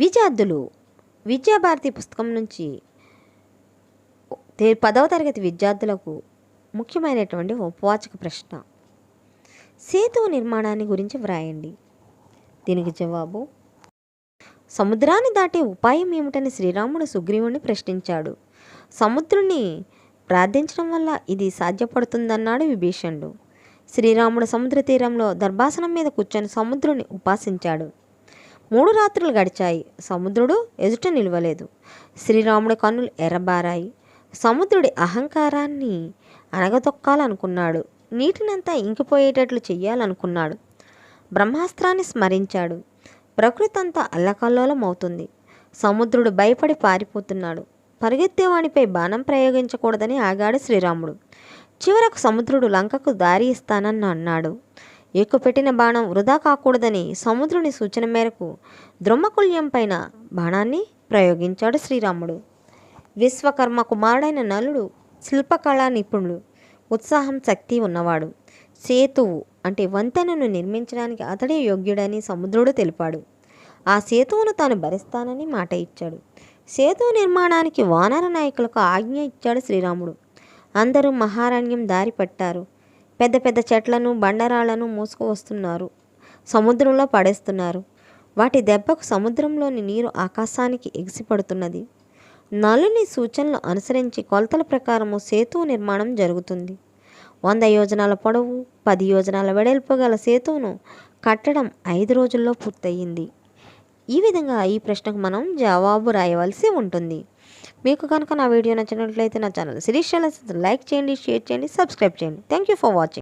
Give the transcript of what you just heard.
విద్యార్థులు విద్యాభారతి పుస్తకం నుంచి పదవ తరగతి విద్యార్థులకు ముఖ్యమైనటువంటి ఉపవాచక ప్రశ్న. సేతు నిర్మాణాన్ని గురించి వ్రాయండి. దీనికి జవాబు సముద్రాన్ని దాటే ఉపాయం ఏమిటని శ్రీరాముడు సుగ్రీవుని ప్రశ్నించాడు. సముద్రుణ్ణి ప్రార్థించడం వల్ల ఇది సాధ్యపడుతుందన్నాడు విభీషణుడు. శ్రీరాముడు సముద్ర తీరంలో దర్భాసనం మీద కూర్చొని సముద్రుని ఉపాసించాడు. మూడు రాత్రులు గడిచాయి. సముద్రుడు ఎదుట నిలవలేదు. శ్రీరాముడి కన్నులు ఎర్రబారాయి. సముద్రుడి అహంకారాన్ని అనగదొక్కాలనుకున్నాడు నీటినంతా ఇంకిపోయేటట్లు చెయ్యాలనుకున్నాడు. బ్రహ్మాస్త్రాన్ని స్మరించాడు. ప్రకృతి అంతా అల్లకల్లోలం అవుతుంది సముద్రుడు భయపడి పారిపోతున్నాడు. పరిగెత్తేవాడిపై బాణం ప్రయోగించకూడదని ఆగాడు శ్రీరాముడు. చివరకు సముద్రుడు లంకకు దారి ఇస్తానని అన్నాడు. ఎక్కుపెట్టిన బాణం వృధా కాకూడదని సముద్రుని సూచన మేరకు ద్రోమకుల్యం పైన బాణాన్ని ప్రయోగించాడు శ్రీరాముడు. విశ్వకర్మ కుమారుడైన నలుడు శిల్పకళా నిపుణుడు ఉత్సాహం శక్తి ఉన్నవాడు. సేతువు అంటే వంతెనను నిర్మించడానికి అతడే యోగ్యుడని సముద్రుడు తెలిపాడు. ఆ సేతువును తాను భరిస్తానని మాట ఇచ్చాడు. సేతు నిర్మాణానికి వానర నాయకులకు ఆజ్ఞ ఇచ్చాడు శ్రీరాముడు. అందరూ మహారణ్యం దారి పట్టారు. పెద్ద పెద్ద చెట్లను బండరాళ్ళను మూసుకువస్తున్నారు. సముద్రంలో పడేస్తున్నారు. వాటి దెబ్బకు సముద్రంలోని నీరు ఆకాశానికి ఎగిసిపడుతున్నది. నలుని సూచనలు అనుసరించి కొలతల ప్రకారము సేతు నిర్మాణం జరుగుతుంది. వంద యోజనాల పొడవు పది యోజనాల వెడల్పు గల సేతువును కట్టడం ఐదు రోజుల్లో పూర్తయింది. ఈ విధంగా ఈ ప్రశ్నకు మనం జవాబు రాయవలసి ఉంటుంది. మీకు కనుక నా వీడియో నచ్చినట్లయితే నా ఛానల్ శిరీష్ లైక్ చేయండి షేర్ చేయండి సబ్స్క్రైబ్ చేయండి. Thank you for watching